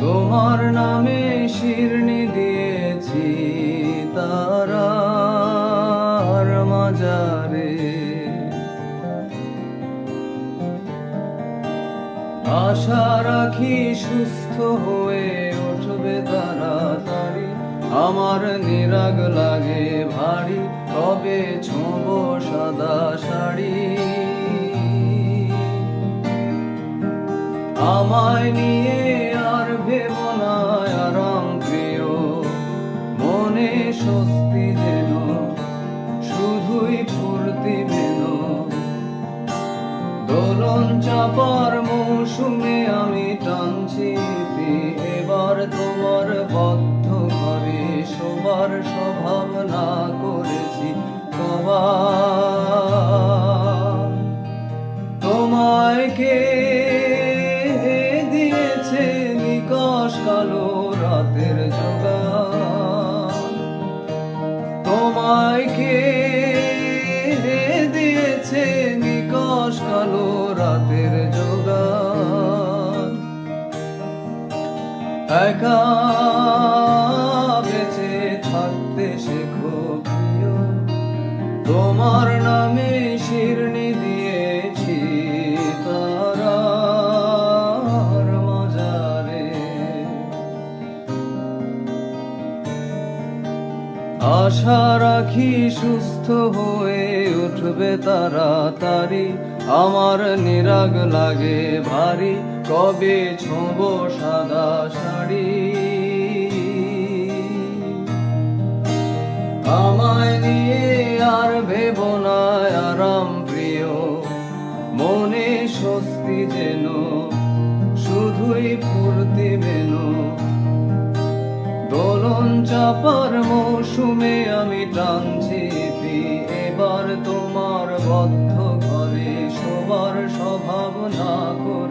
তোমার নামে শিরনি দিয়েছি মাজারে। আশা রাখি সুস্থ হয়ে উঠবে তাড়াতাড়ি। আমার নিরাগ লাগে ভারী, তবে ছোঁব সাদা শাড়ি। আমায় নিয়ে আর ভেব না, আরাম প্রিয়। মনে স্বস্তি যেন, শুধুই ফুর্তি মেন দোলন চাপার মৌসুমে আমি টানছি, এবার তোমার ঘরে শোবার স্বভাব না করেছি কবার তোমায় কে দিয়েছে নিকশ কালো রাতের যোগান তোমায় কে দিয়েছে নিকশ কালো রাতের যোগান একা থাকতে শেখো তোমার নামে শিরনি দিয়েছি তারার মাজারে। আশা রাখি সুস্থ হয়ে উঠবে তাড়াতাড়ি। আমার নিরাগ লাগে ভারী, কবে ছোঁব সাদা শাড়ি। আমায় নিয়ে আর ভেব না, আরাম প্রিয় মনে স্বস্তি যেন, শুধুই ফুর্তি মেনো দোলন চাপার মৌসুমে আমি টানছি। এবার তোমার বদ্ধ ঘরে শোবার স্বভাব না করেছি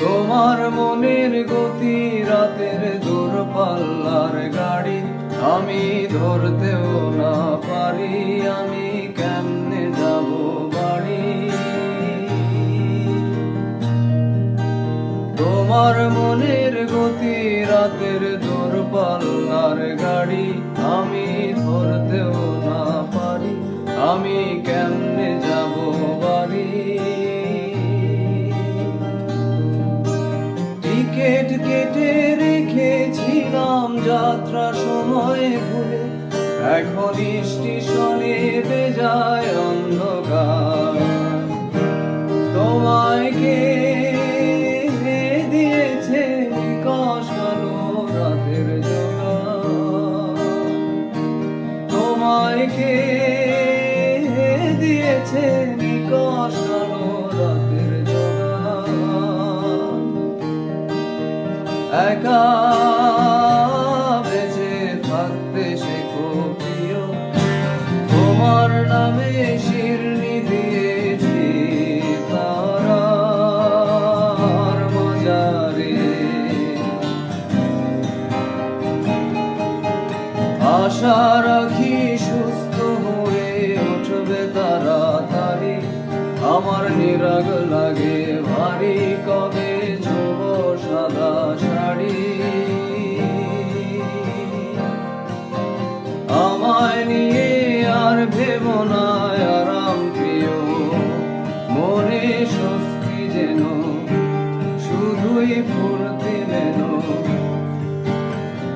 তোমার মনের গতি রাতের দূরপাল্লার গাড়ি, আমি ধরতেও না পারি, আমি কেমনে যাব বাড়ি? তোমার মনের গতি রাতের দূরপাল্লার গাড়ি, আমি পারি আমি কেমনে যাব বাড়ি? টিকেট কেটে রেখেছিলাম যাত্রা সময় ভুলে। এখন স্টেশনে বেজায় অন্ধকার নিকশ রাতের একা থাকতে শেখো তোমার নামে শিরনি দিয়েছি তারার মজারে আশা রাখি নিরাগ লাগে, ভারী কবে ছোব সাদা শাড়ি। আমায় নিয়ে আর ভেব না, আরাম প্রিয়। মনে স্বস্তি যেন শুধুই ফুর্তি মেন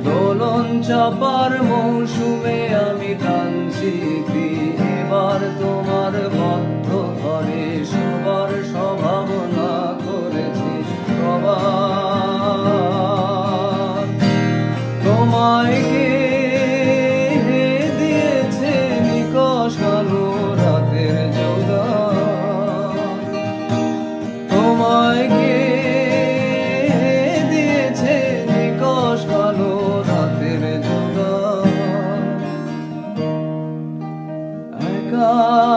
দোলন চাপার মৌসুমে আমি ইতি। এবার তোমার বদ্ধ ঘরে সবার সম্ভাবনা করেছি সবার। তোমায় love.